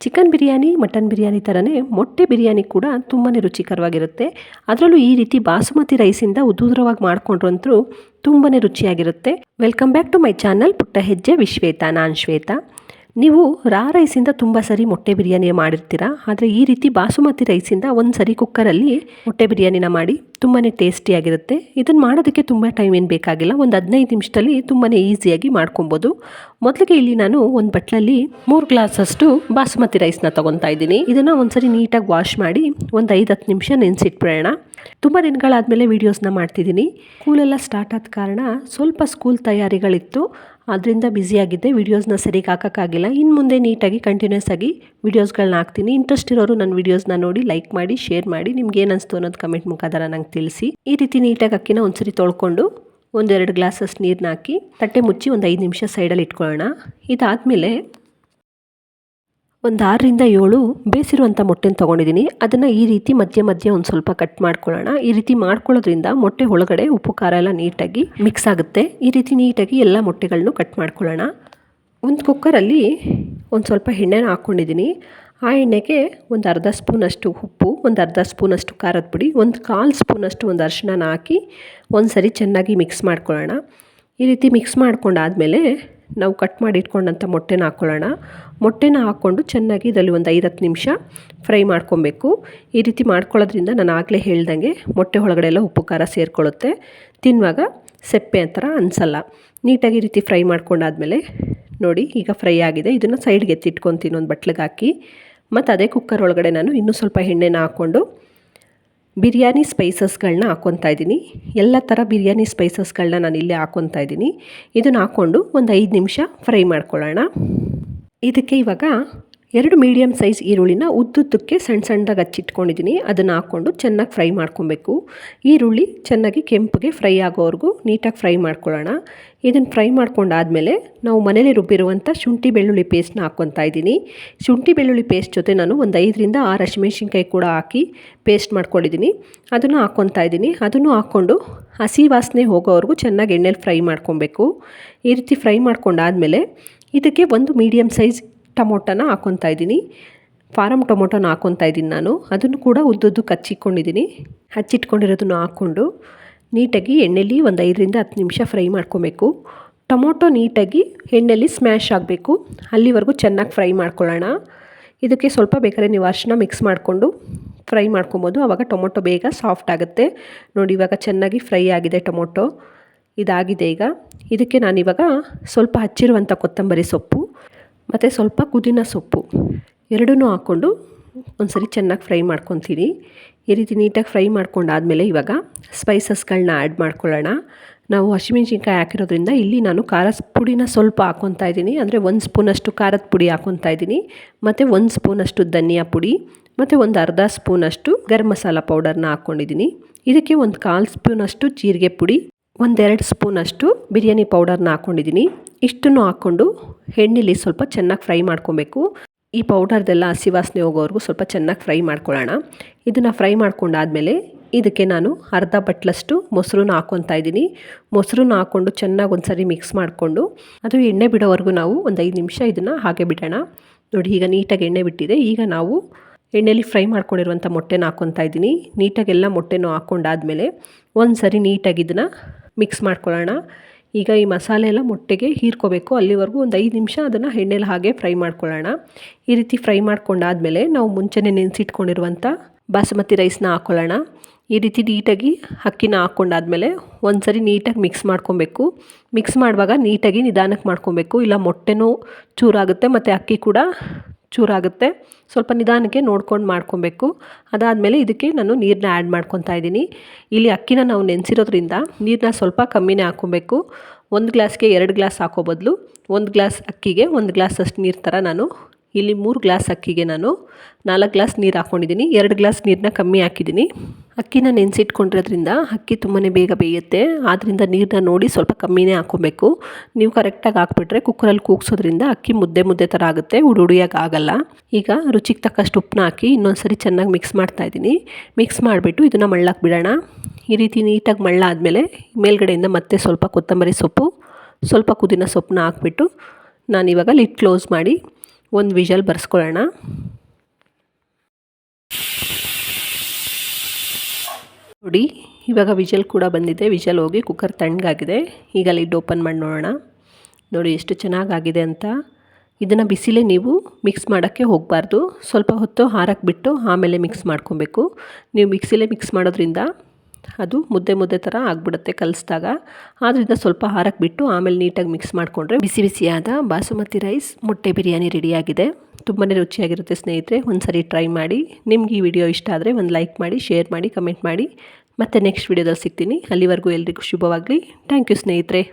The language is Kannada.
ಚಿಕನ್ ಬಿರಿಯಾನಿ, ಮಟನ್ ಬಿರಿಯಾನಿ ಥರನೇ ಮೊಟ್ಟೆ ಬಿರಿಯಾನಿ ಕೂಡ ತುಂಬಾ ರುಚಿಕರವಾಗಿರುತ್ತೆ. ಅದರಲ್ಲೂ ಈ ರೀತಿ ಬಾಸುಮತಿ ರೈಸಿಂದ ಉದುರವಾಗಿ ಮಾಡ್ಕೊಂಡ್ರಂತೂ ತುಂಬಾ ರುಚಿಯಾಗಿರುತ್ತೆ. Welcome back to my channel Putta Hejje, Vishwetha, ನಾನು ಶ್ವೇತಾ. ನೀವು ರಾ ರೈಸಿಂದ ತುಂಬ ಸರಿ ಮೊಟ್ಟೆ ಬಿರಿಯಾನಿ ಮಾಡಿರ್ತೀರ? ಆದರೆ ಈ ರೀತಿ ಬಾಸುಮತಿ ರೈಸಿಂದ ಒಂದು ಸರಿ ಕುಕ್ಕರಲ್ಲಿ ಮೊಟ್ಟೆ ಬಿರಿಯಾನಿನ ಮಾಡಿ ತುಂಬಾ ಟೇಸ್ಟಿಯಾಗಿರುತ್ತೆ ಇದನ್ನು ಮಾಡೋದಕ್ಕೆ ತುಂಬ ಟೈಮ್ ಏನು ಬೇಕಾಗಿಲ್ಲ. ಒಂದು ಹದಿನೈದು ನಿಮಿಷದಲ್ಲಿ ತುಂಬಾ ಈಸಿಯಾಗಿ ಮಾಡ್ಕೊಬೋದು. ಮೊದಲಿಗೆ ಇಲ್ಲಿ ನಾನು ಒಂದು ಬಟ್ಲಲ್ಲಿ ಮೂರು ಗ್ಲಾಸಷ್ಟು ಬಾಸುಮತಿ ರೈಸ್ನ ತೊಗೊತಾ ಇದ್ದೀನಿ. ಇದನ್ನು ಒಂದ್ಸರಿ ನೀಟಾಗಿ ವಾಶ್ ಮಾಡಿ ಒಂದು ಐದು ಹತ್ತು ನಿಮಿಷ ನೆನೆಸಿಟ್ಬಿಡೋಣ ತುಂಬ ದಿನಗಳಾದಮೇಲೆ ವೀಡಿಯೋಸ್ನ ಮಾಡ್ತಿದ್ದೀನಿ. ಸ್ಕೂಲೆಲ್ಲ ಸ್ಟಾರ್ಟ್ ಆದ ಕಾರಣ ಸ್ವಲ್ಪ ಸ್ಕೂಲ್ ತಯಾರಿಗಳಿತ್ತು. ಅದರಿಂದ ಬ್ಯುಸಿಯಾಗಿದ್ದೆ ವೀಡಿಯೋಸ್ನ ಸರಿಗೆ ಹಾಕೋಕ್ಕಾಗಿಲ್ಲ. ಇನ್ನು ಮುಂದೆ ನೀಟಾಗಿ ಕಂಟಿನ್ಯೂಸ್ ಆಗಿ ವೀಡಿಯೋಸ್ಗಳನ್ನ ಹಾಕ್ತೀನಿ. ಇಂಟ್ರೆಸ್ಟ್ ಇರೋರು ನನ್ನ ವೀಡಿಯೋಸ್ನ ನೋಡಿ ಲೈಕ್ ಮಾಡಿ ಶೇರ್ ಮಾಡಿ. ನಿಮ್ಗೆ ಏನು ಅನಿಸ್ತು ಅನ್ನೋದು ಕಮೆಂಟ್ ಮುಖಾಂತರ ನಂಗೆ ತಿಳಿಸಿ ಈ ರೀತಿ ನೀಟಾಗಿ ಅಕ್ಕಿನ ಒಂದ್ಸರಿ ತೊಳ್ಕೊಂಡು ಒಂದೆರಡು ಗ್ಲಾಸಸ್ ನೀರನ್ನ ಹಾಕಿ ತಟ್ಟೆ ಮುಚ್ಚಿ ಒಂದು ಐದು ನಿಮಿಷ ಸೈಡಲ್ಲಿ ಇಟ್ಕೊಳ್ಳೋಣ. ಇದಾದಮೇಲೆ ಒಂದು ಆರರಿಂದ ಏಳು ಬೇಸಿರುವಂಥ ಮೊಟ್ಟೆನ ತೊಗೊಂಡಿದ್ದೀನಿ ಅದನ್ನು ಈ ರೀತಿ ಮಧ್ಯೆ ಮಧ್ಯೆ ಒಂದು ಸ್ವಲ್ಪ ಕಟ್ ಮಾಡ್ಕೊಳ್ಳೋಣ. ಈ ರೀತಿ ಮಾಡ್ಕೊಳ್ಳೋದ್ರಿಂದ ಮೊಟ್ಟೆ ಒಳಗಡೆ ಉಪ್ಪು, ಖಾರ ಎಲ್ಲ ನೀಟಾಗಿ ಮಿಕ್ಸ್ ಆಗುತ್ತೆ. ಈ ರೀತಿ ನೀಟಾಗಿ ಎಲ್ಲ ಮೊಟ್ಟೆಗಳನ್ನು ಕಟ್ ಮಾಡ್ಕೊಳ್ಳೋಣ. ಒಂದು ಕುಕ್ಕರಲ್ಲಿ ಒಂದು ಸ್ವಲ್ಪ ಎಣ್ಣೆನ ಹಾಕ್ಕೊಂಡಿದ್ದೀನಿ ಆ ಎಣ್ಣೆಗೆ ಒಂದು ಅರ್ಧ ಸ್ಪೂನಷ್ಟು ಉಪ್ಪು, ಒಂದು ಅರ್ಧ ಸ್ಪೂನಷ್ಟು ಖಾರದ ಪುಡಿ, ಒಂದು ಕಾಲು ಸ್ಪೂನಷ್ಟು ಒಂದು ಅರಿಶಿನ ಹಾಕಿ ಒಂದು ಸರಿ ಚೆನ್ನಾಗಿ ಮಿಕ್ಸ್ ಮಾಡ್ಕೊಳ್ಳೋಣ. ಈ ರೀತಿ ಮಿಕ್ಸ್ ಮಾಡ್ಕೊಂಡಾದಮೇಲೆ ನಾವು ಕಟ್ ಮಾಡಿ ಇಟ್ಕೊಂಡಂಥ ಮೊಟ್ಟೆನ ಹಾಕ್ಕೊಳ್ಳೋಣ ಮೊಟ್ಟೆನ ಹಾಕ್ಕೊಂಡು ಚೆನ್ನಾಗಿ ಇದರಲ್ಲಿ ಒಂದು ಐದು ಹತ್ತು ನಿಮಿಷ ಫ್ರೈ ಮಾಡ್ಕೊಬೇಕು. ಈ ರೀತಿ ಮಾಡ್ಕೊಳ್ಳೋದ್ರಿಂದ ನಾನು ಆಗಲೇ ಹೇಳ್ದಂಗೆ ಮೊಟ್ಟೆ ಒಳಗಡೆ ಎಲ್ಲ ಉಪ್ಪು, ಖಾರ ಸೇರಿಕೊಳ್ಳುತ್ತೆ. ತಿನ್ನುವಾಗ ಸೆಪ್ಪೆ ಥರ ಅನಿಸಲ್ಲ. ನೀಟಾಗಿ ಈ ರೀತಿ ಫ್ರೈ ಮಾಡ್ಕೊಂಡಾದಮೇಲೆ ನೋಡಿ ಈಗ ಫ್ರೈ ಆಗಿದೆ. ಇದನ್ನು ಸೈಡ್ಗೆ ಎತ್ತಿಟ್ಕೊತೀನಿ ಒಂದು ಬಟ್ಲಿಗೆ ಹಾಕಿ ಮತ್ತು ಅದೇ ಕುಕ್ಕರ್ ಒಳಗಡೆ ನಾನು ಇನ್ನೂ ಸ್ವಲ್ಪ ಎಣ್ಣೆನ ಹಾಕ್ಕೊಂಡು ಬಿರಿಯಾನಿ ಸ್ಪೈಸಸ್ಗಳನ್ನ ಹಾಕ್ಕೊತಾ ಇದ್ದೀನಿ. ಎಲ್ಲ ಥರ ಬಿರಿಯಾನಿ ಸ್ಪೈಸಸ್ಗಳನ್ನ ನಾನು ಇಲ್ಲೇ ಹಾಕ್ಕೊತಾ ಇದ್ದೀನಿ. ಇದನ್ನು ಹಾಕ್ಕೊಂಡು ಒಂದು ಐದು ನಿಮಿಷ ಫ್ರೈ ಮಾಡ್ಕೊಳ್ಳೋಣ. ಇದಕ್ಕೆ ಇವಾಗ ಎರಡು ಮೀಡಿಯಮ್ ಸೈಜ್ ಈರುಳ್ಳಿನ ಉದ್ದುದ್ದಕ್ಕೆ ಸಣ್ಣ ಸಣ್ಣದಾಗಿ ಹಚ್ಚಿಟ್ಕೊಂಡಿದ್ದೀನಿ. ಅದನ್ನು ಹಾಕ್ಕೊಂಡು ಚೆನ್ನಾಗಿ ಫ್ರೈ ಮಾಡ್ಕೊಬೇಕು. ಈರುಳ್ಳಿ ಚೆನ್ನಾಗಿ ಕೆಂಪಗೆ ಫ್ರೈ ಆಗೋವರೆಗೂ ನೀಟಾಗಿ ಫ್ರೈ ಮಾಡ್ಕೊಳ್ಳೋಣ. ಇದನ್ನು ಫ್ರೈ ಮಾಡ್ಕೊಂಡಾದಮೇಲೆ ನಾವು ಮನೇಲಿ ರುಬ್ಬಿರುವಂಥ ಶುಂಠಿ ಬೆಳ್ಳುಳ್ಳಿ ಪೇಸ್ಟ್ನ ಹಾಕ್ಕೊತಾ ಇದ್ದೀನಿ. ಶುಂಠಿ ಬೆಳ್ಳುಳ್ಳಿ ಪೇಸ್ಟ್ ಜೊತೆ ನಾನು ಒಂದು ಐದರಿಂದ ಆರು ಹಸಿಮೆಣ್ಸಿನ್ಕಾಯಿ ಕೂಡ ಹಾಕಿ ಪೇಸ್ಟ್ ಮಾಡ್ಕೊಂಡಿದ್ದೀನಿ. ಅದನ್ನು ಹಾಕ್ಕೊತಾ ಇದ್ದೀನಿ. ಅದನ್ನು ಹಾಕ್ಕೊಂಡು ಹಸಿ ವಾಸನೆ ಹೋಗೋವರೆಗೂ ಚೆನ್ನಾಗಿ ಎಣ್ಣೆಲಿ ಫ್ರೈ ಮಾಡ್ಕೊಬೇಕು. ಈ ರೀತಿ ಫ್ರೈ ಮಾಡ್ಕೊಂಡಾದಮೇಲೆ ಇದಕ್ಕೆ ಒಂದು ಮೀಡಿಯಮ್ ಸೈಜ್ ಟೊಮೊಟೊನ ಹಾಕ್ಕೊತಾ ಇದ್ದೀನಿ. ಫಾರಮ್ ಟೊಮೊಟೊನ ಹಾಕ್ಕೊತಾ ಇದ್ದೀನಿ ನಾನು. ಅದನ್ನು ಕೂಡ ಉದ್ದುದ್ದು ಕಚ್ಚಿಕೊಂಡಿದ್ದೀನಿ. ಹಚ್ಚಿಟ್ಕೊಂಡಿರೋದನ್ನು ಹಾಕ್ಕೊಂಡು ನೀಟಾಗಿ ಎಣ್ಣೆಲಿ ಒಂದು ಐದರಿಂದ ಹತ್ತು ನಿಮಿಷ ಫ್ರೈ ಮಾಡ್ಕೊಬೇಕು. ಟೊಮೊಟೊ ನೀಟಾಗಿ ಎಣ್ಣೆಲಿ ಸ್ಮ್ಯಾಶ್ ಆಗಬೇಕು. ಅಲ್ಲಿವರೆಗೂ ಚೆನ್ನಾಗಿ ಫ್ರೈ ಮಾಡ್ಕೊಳ್ಳೋಣ. ಇದಕ್ಕೆ ಸ್ವಲ್ಪ ಬೇಕಾದ್ರೆ ನೀವು ಅರಿಶಿನ ಮಿಕ್ಸ್ ಮಾಡಿಕೊಂಡು ಫ್ರೈ ಮಾಡ್ಕೊಬೋದು. ಆವಾಗ ಟೊಮೊಟೊ ಬೇಗ ಸಾಫ್ಟ್ ಆಗುತ್ತೆ. ನೋಡಿ, ಇವಾಗ ಚೆನ್ನಾಗಿ ಫ್ರೈ ಆಗಿದೆ ಟೊಮೊಟೊ. ಇದಾಗಿದೆ ಈಗ. ಇದಕ್ಕೆ ನಾನಿವಾಗ ಸ್ವಲ್ಪ ಹಚ್ಚಿರುವಂಥ ಕೊತ್ತಂಬರಿ ಸೊಪ್ಪು. ಮತ್ತು ಸ್ವಲ್ಪ ಕುದಿನ ಸೊಪ್ಪು ಎರಡೂ ಹಾಕ್ಕೊಂಡು ಒಂದ್ಸರಿ ಚೆನ್ನಾಗಿ ಫ್ರೈ ಮಾಡ್ಕೊತೀನಿ. ಈ ರೀತಿ ನೀಟಾಗಿ ಫ್ರೈ ಮಾಡ್ಕೊಂಡಾದಮೇಲೆ ಇವಾಗ ಸ್ಪೈಸಸ್ಗಳನ್ನ ಆ್ಯಡ್ ಮಾಡ್ಕೊಳ್ಳೋಣ. ನಾವು ಹಸಿಮೆಣ್ಸಿನ್ಕಾಯಿ ಹಾಕಿರೋದ್ರಿಂದ ಇಲ್ಲಿ ನಾನು ಖಾರದ ಪುಡಿನ ಸ್ವಲ್ಪ ಹಾಕ್ಕೊತಾ ಇದ್ದೀನಿ. ಅಂದರೆ ಒಂದು ಸ್ಪೂನಷ್ಟು ಖಾರದ ಪುಡಿ ಹಾಕ್ಕೊತಾ ಇದ್ದೀನಿ. ಮತ್ತು ಒಂದು ಸ್ಪೂನಷ್ಟು ಧನಿಯಾ ಪುಡಿ, ಮತ್ತು ಒಂದು ಅರ್ಧ ಸ್ಪೂನಷ್ಟು ಗರಂ ಮಸಾಲ ಪೌಡರ್ನ ಹಾಕ್ಕೊಂಡಿದ್ದೀನಿ ಇದಕ್ಕೆ ಒಂದು ಕಾಲು ಸ್ಪೂನಷ್ಟು ಜೀರಿಗೆ ಪುಡಿ ಒಂದೆರಡು ಸ್ಪೂನಷ್ಟು ಬಿರಿಯಾನಿ ಪೌಡರ್ನ ಹಾಕ್ಕೊಂಡಿದ್ದೀನಿ. ಇಷ್ಟನ್ನು ಹಾಕ್ಕೊಂಡು ಎಣ್ಣೆಲಿ ಸ್ವಲ್ಪ ಚೆನ್ನಾಗಿ ಫ್ರೈ ಮಾಡ್ಕೊಬೇಕು. ಈ ಪೌಡರ್ದೆಲ್ಲ ಹಸಿ ವಾಸನೆ ಹೋಗೋವರೆಗೂ ಸ್ವಲ್ಪ ಚೆನ್ನಾಗಿ ಫ್ರೈ ಮಾಡ್ಕೊಳ್ಳೋಣ. ಇದನ್ನು ಫ್ರೈ ಮಾಡ್ಕೊಂಡಾದಮೇಲೆ ಇದಕ್ಕೆ ನಾನು ಅರ್ಧ ಬಟ್ಲಷ್ಟು ಮೊಸರನ್ನ ಹಾಕ್ಕೊತಾ ಇದ್ದೀನಿ. ಮೊಸರನ್ನ ಹಾಕ್ಕೊಂಡು ಚೆನ್ನಾಗಿ ಒಂದು ಸರಿ ಮಿಕ್ಸ್ ಮಾಡಿಕೊಂಡು ಅದು ಎಣ್ಣೆ ಬಿಡೋವರೆಗೂ ನಾವು ಒಂದು ಐದು ನಿಮಿಷ ಇದನ್ನು ಹಾಗೆ ಬಿಡೋಣ. ನೋಡಿ, ಈಗ ನೀಟಾಗಿ ಎಣ್ಣೆ ಬಿಟ್ಟಿದೆ. ಈಗ ನಾವು ಎಣ್ಣೆಲಿ ಫ್ರೈ ಮಾಡ್ಕೊಂಡಿರುವಂಥ ಮೊಟ್ಟೆನ ಹಾಕ್ಕೊತಾ ಇದ್ದೀನಿ. ನೀಟಾಗೆಲ್ಲ ಮೊಟ್ಟೆನೂ ಹಾಕ್ಕೊಂಡಾದ್ಮೇಲೆ ಒಂದು ಸರಿ ನೀಟಾಗಿ ಇದನ್ನು ಮಿಕ್ಸ್ ಮಾಡ್ಕೊಳ್ಳೋಣ. ಈಗ ಈ ಮಸಾಲೆ ಎಲ್ಲ ಮೊಟ್ಟೆಗೆ ಹೀರ್ಕೋಬೇಕು. ಅಲ್ಲಿವರೆಗೂ ಒಂದು ಐದು ನಿಮಿಷ ಅದನ್ನು ಎಣ್ಣೆಲಿ ಹಾಗೆ ಫ್ರೈ ಮಾಡ್ಕೊಳ್ಳೋಣ. ಈ ರೀತಿ ಫ್ರೈ ಮಾಡ್ಕೊಂಡಾದಮೇಲೆ ನಾವು ಮುಂಚೆನೇ ನೆನೆಸಿಟ್ಕೊಂಡಿರುವಂಥ ಬಾಸುಮತಿ ರೈಸ್ನ ಹಾಕ್ಕೊಳ್ಳೋಣ ಈ ರೀತಿ ನೀಟಾಗಿ ಅಕ್ಕಿನ ಹಾಕ್ಕೊಂಡಾದ್ಮೇಲೆ ಒಂದು ಸರಿ ನೀಟಾಗಿ ಮಿಕ್ಸ್ ಮಾಡ್ಕೊಬೇಕು. ಮಿಕ್ಸ್ ಮಾಡುವಾಗ ನೀಟಾಗಿ ನಿಧಾನಕ್ಕೆ ಮಾಡ್ಕೊಬೇಕು. ಇಲ್ಲ ಮೊಟ್ಟೆನೂ ಚೂರಾಗುತ್ತೆ, ಮತ್ತು ಅಕ್ಕಿ ಕೂಡ ಚೂರಾಗುತ್ತೆ. ಸ್ವಲ್ಪ ನಿಧಾನಕ್ಕೆ ನೋಡ್ಕೊಂಡು ಮಾಡ್ಕೊಬೇಕು. ಅದಾದಮೇಲೆ ಇದಕ್ಕೆ ನಾನು ನೀರನ್ನ ಆ್ಯಡ್ ಮಾಡ್ಕೊತಾ ಇದ್ದೀನಿ. ಇಲ್ಲಿ ಅಕ್ಕಿನ ನಾವು ನೆನೆಸಿರೋದ್ರಿಂದ ನೀರನ್ನ ಸ್ವಲ್ಪ ಕಮ್ಮಿನೇ ಹಾಕ್ಕೊಬೇಕು ಒಂದು ಗ್ಲಾಸ್ಗೆ ಎರಡು ಗ್ಲಾಸ್ ಹಾಕೋ ಬದಲು ಒಂದು ಗ್ಲಾಸ್ ಅಕ್ಕಿಗೆ ಒಂದು ಗ್ಲಾಸ್ ಅಷ್ಟು ನೀರು ಥರ ನಾನು ಇಲ್ಲಿ ಮೂರು ಗ್ಲಾಸ್ ಅಕ್ಕಿಗೆ ನಾನು ನಾಲ್ಕು ಗ್ಲಾಸ್ ನೀರು ಹಾಕ್ಕೊಂಡಿದ್ದೀನಿ ಎರಡು ಗ್ಲಾಸ್ ನೀರನ್ನ ಕಮ್ಮಿ ಹಾಕಿದ್ದೀನಿ. ಅಕ್ಕಿನ ನೆನೆಸಿಟ್ಕೊಂಡಿರೋದ್ರಿಂದ ಅಕ್ಕಿ ತುಂಬಾ ಬೇಗ ಬೇಯುತ್ತೆ. ಆದ್ದರಿಂದ ನೀರನ್ನ ನೋಡಿ ಸ್ವಲ್ಪ ಕಮ್ಮಿನೇ ಹಾಕ್ಕೊಬೇಕು. ನೀವು ಕರೆಕ್ಟಾಗಿ ಹಾಕ್ಬಿಟ್ರೆ ಕುಕ್ಕರಲ್ಲಿ ಕೂಗ್ಸೋದ್ರಿಂದ ಅಕ್ಕಿ ಮುದ್ದೆ ಮುದ್ದೆ ಥರ ಆಗುತ್ತೆ ಉಡುಡಿಯಾಗಿ ಆಗಲ್ಲ. ಈಗ ರುಚಿಗೆ ತಕ್ಕಷ್ಟು ಉಪ್ಪನ್ನ ಹಾಕಿ ಇನ್ನೊಂದು ಸರಿ ಚೆನ್ನಾಗಿ ಮಿಕ್ಸ್ ಮಾಡ್ತಾ ಇದ್ದೀನಿ. ಮಿಕ್ಸ್ ಮಾಡಿಬಿಟ್ಟು ಇದನ್ನು ಮಳ್ಳಾಕ್ ಬಿಡೋಣ. ಈ ರೀತಿ ನೀಟಾಗಿ ಮಳ್ಳಾದಮೇಲೆ ಮೇಲ್ಗಡೆಯಿಂದ ಮತ್ತೆ ಸ್ವಲ್ಪ ಕೊತ್ತಂಬರಿ ಸೊಪ್ಪು, ಸ್ವಲ್ಪ ಕುದಿನ ಸೊಪ್ಪನ್ನ ಹಾಕ್ಬಿಟ್ಟು ನಾನಿವಾಗ ಲಿಡ್ ಕ್ಲೋಸ್ ಮಾಡಿ ಒಂದು ವಿಷಲ್ ಬರ್ಸ್ಕೊಳ್ಳೋಣ. ನೋಡಿ, ಇವಾಗ ವಿಜಲ್ ಕೂಡ ಬಂದಿದೆ. ವಿಜಲ್ ಹೋಗಿ ಕುಕ್ಕರ್ ತಣ್ಣಗಾಗಿದೆ. ಈಗ ಲಿಡ್ ಓಪನ್ ಮಾಡಿ ನೋಡೋಣ. ನೋಡಿ ಎಷ್ಟು ಚೆನ್ನಾಗಾಗಿದೆ ಅಂತ. ಇದನ್ನು ಬಿಸಿಲೇ ನೀವು ಮಿಕ್ಸ್ ಮಾಡೋಕ್ಕೆ ಹೋಗಬಾರ್ದು. ಸ್ವಲ್ಪ ಹೊತ್ತು ಹಾರಕ್ಕೆ ಬಿಟ್ಟು ಆಮೇಲೆ ಮಿಕ್ಸ್ ಮಾಡ್ಕೊಬೇಕು. ನೀವು ಮಿಕ್ಸಿಲೇ ಮಿಕ್ಸ್ ಮಾಡೋದ್ರಿಂದ ಅದು ಮುದ್ದೆ ಮುದ್ದೆ ಥರ ಆಗಿಬಿಡುತ್ತೆ ಕಲಿಸಿದಾಗ. ಆದ್ದರಿಂದ ಸ್ವಲ್ಪ ಹಾರಕ್ಕೆ ಬಿಟ್ಟು ಆಮೇಲೆ ನೀಟಾಗಿ ಮಿಕ್ಸ್ ಮಾಡಿಕೊಂಡ್ರೆ ಬಿಸಿ ಬಿಸಿಯಾದ ಬಾಸುಮತಿ ರೈಸ್ ಮೊಟ್ಟೆ ಬಿರಿಯಾನಿ ರೆಡಿಯಾಗಿದೆ ತುಂಬಾ ರುಚಿಯಾಗಿರುತ್ತೆ ಸ್ನೇಹಿತರೆ ಒಂದು ಸರಿ ಟ್ರೈ ಮಾಡಿ. ನಿಮ್ಗೆ ಈ ವಿಡಿಯೋ ಇಷ್ಟ ಆದರೆ ಒಂದು ಲೈಕ್ ಮಾಡಿ ಶೇರ್ ಮಾಡಿ ಕಮೆಂಟ್ ಮಾಡಿ. ಮತ್ತೆ ನೆಕ್ಸ್ಟ್ ವಿಡಿಯೋದಲ್ಲಿ ಸಿಗ್ತೀನಿ. ಅಲ್ಲಿವರೆಗೂ ಎಲ್ರಿಗೂ ಶುಭವಾಗಲಿ. ಥ್ಯಾಂಕ್ ಯು ಸ್ನೇಹಿತರೆ.